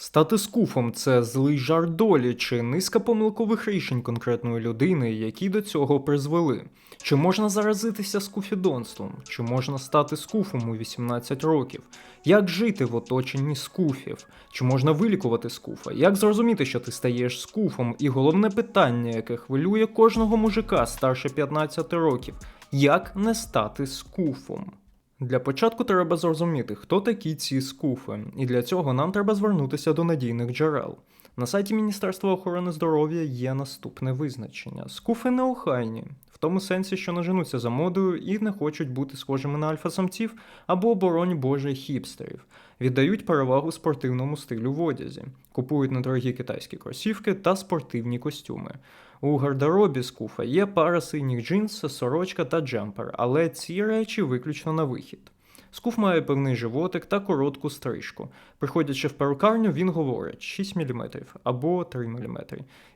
Стати скуфом це злий жарт долі чи низка помилкових рішень конкретної людини, які до цього призвели. Чи можна заразитися скуфідонством? Чи можна стати скуфом у 18 років? Як жити в оточенні скуфів? Чи можна вилікувати скуфа? Як зрозуміти, що ти стаєш скуфом? І головне питання, яке хвилює кожного мужика старше 15 років: як не стати скуфом? Для початку треба зрозуміти, хто такі ці скуфи, і для цього нам треба звернутися до надійних джерел. На сайті Міністерства охорони здоров'я є наступне визначення: скуфи неохайні, тому сенсі, що наженуться за модою і не хочуть бути схожими на альфа-самців або оборонь боже хіпстерів, віддають перевагу спортивному стилю в одязі, купують недорогі китайські кросівки та спортивні костюми. У гардеробі з куфа є пара синіх джинс, сорочка та джемпер, але ці речі виключно на вихід. Скуф має певний животик та коротку стрижку. Приходячи в перукарню, він говорить 6 мм або 3 мм.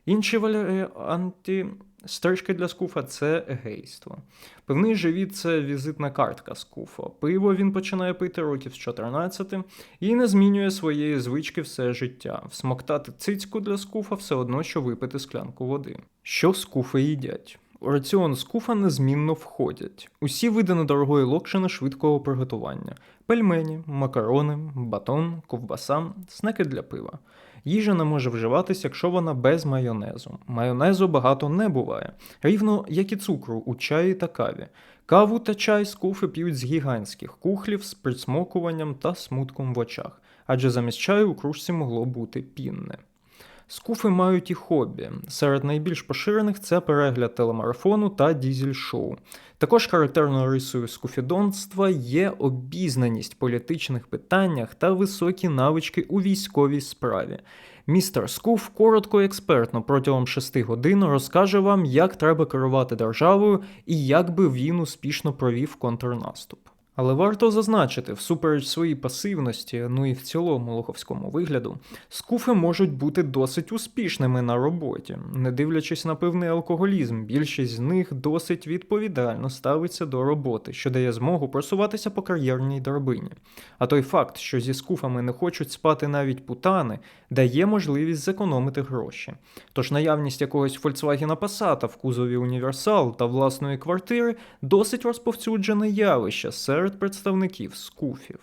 Інші варіанти стрижки для скуфа це гейство. Певний живіт це візитна картка скуфа. Пиво він починає пити років з 14 і не змінює своєї звички все життя. Всмоктати цицьку для скуфа все одно, що випити склянку води. Що скуфи їдять? У раціон скуфа незмінно входять усі види недорогої локшини швидкого приготування: пельмені, макарони, батон, ковбаса, снеки для пива. Їжа не може вживатись, якщо вона без майонезу. Майонезу багато не буває, рівно як і цукру у чаї та каві. Каву та чай скуфи п'ють з гігантських кухлів з присмокуванням та смутком в очах, адже замість чаю у кружці могло бути пінне. Скуфи мають і хобі. Серед найбільш поширених це перегляд телемарафону та дізель-шоу. Також характерною рисою скуфідонства є обізнаність в політичних питаннях та високі навички у військовій справі. Містер Скуф коротко і експертно протягом 6 годин розкаже вам, як треба керувати державою і як би він успішно провів контрнаступ. Але варто зазначити, всупереч своїй пасивності, ну і в цілому лоховському вигляду, скуфи можуть бути досить успішними на роботі, не дивлячись на певний алкоголізм, більшість з них досить відповідально ставиться до роботи, що дає змогу просуватися по кар'єрній драбині. А той факт, що зі скуфами не хочуть спати навіть путани, дає можливість зекономити гроші. Тож наявність якогось Volkswagen Passat в кузові універсал та власної квартири досить розповсюджене явище представників скуфів.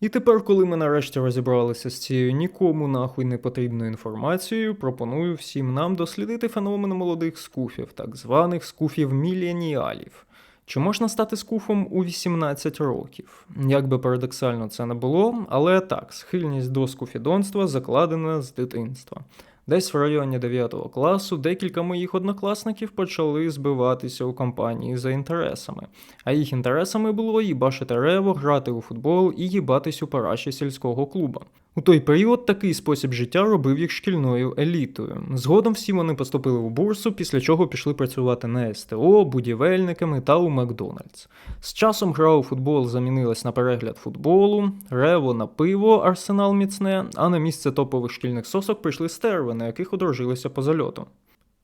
І тепер, коли ми нарешті розібралися з цією нікому нахуй не потрібною інформацією, пропоную всім нам дослідити феномен молодих скуфів, так званих скуфів міленіалів. Чи можна стати скуфом у 18 років? Як би парадоксально це не було, але так, схильність до скуфідонства закладена з дитинства. Десь в районі 9 класу декілька моїх однокласників почали збиватися у компанії за інтересами, а їх інтересами було їбашити рево, грати у футбол і їбатись у параші сільського клуба. У той період такий спосіб життя робив їх шкільною елітою. Згодом всі вони поступили у бурсу, після чого пішли працювати на СТО, будівельниками та у Макдональдс. З часом гра у футбол замінилась на перегляд футболу, рево на пиво, арсенал міцне, а на місце топових шкільних сосок прийшли стерви, на яких одружилися по зальоту.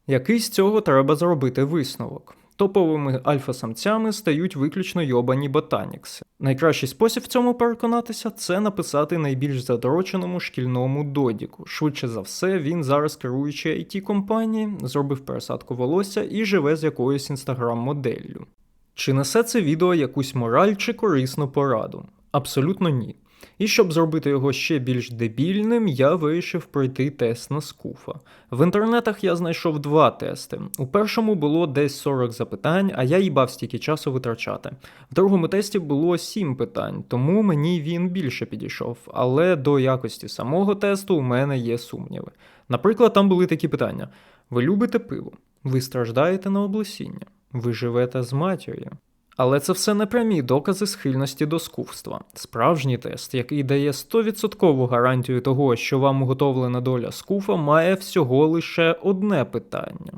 Який з цього треба зробити висновок? Топовими альфа-самцями стають виключно йобані ботанікси. Найкращий спосіб в цьому переконатися це написати найбільш задроченому шкільному додіку. Швидше за все, він зараз керуючи it компанії, зробив пересадку волосся і живе з якоюсь інстаграм-моделлю. Чи несе це відео якусь мораль чи корисну пораду? Абсолютно ні. І щоб зробити його ще більш дебільним, я вирішив пройти тест на скуфа. В інтернетах я знайшов два тести. У першому було десь 40 запитань, а я їбав стільки часу витрачати. В другому тесті було 7 питань, тому мені він більше підійшов. Але до якості самого тесту у мене є сумніви. Наприклад, там були такі питання: ви любите пиво? Ви страждаєте на облесіння? Ви живете з матір'ю? Але це все не прямі докази схильності до скуфства. Справжній тест, який дає 100% гарантію того, що вам уготовлена доля скуфа, має всього лише одне питання: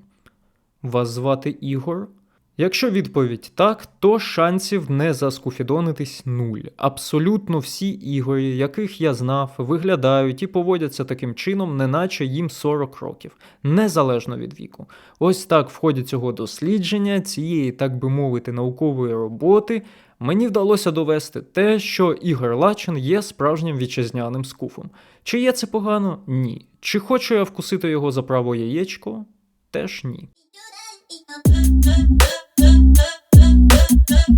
Вас звати Ігор? Якщо відповідь так, то шансів не заскуфідонитись нуль. Абсолютно всі ігри, яких я знав, виглядають і поводяться таким чином, неначе їм 40 років, незалежно від віку. Ось так в ході цього дослідження, цієї, так би мовити, наукової роботи, мені вдалося довести те, що Ігор Лачин є справжнім вітчизняним скуфом. Чи є це погано? Ні. Чи хочу я вкусити його за право яєчко? Теж ні. the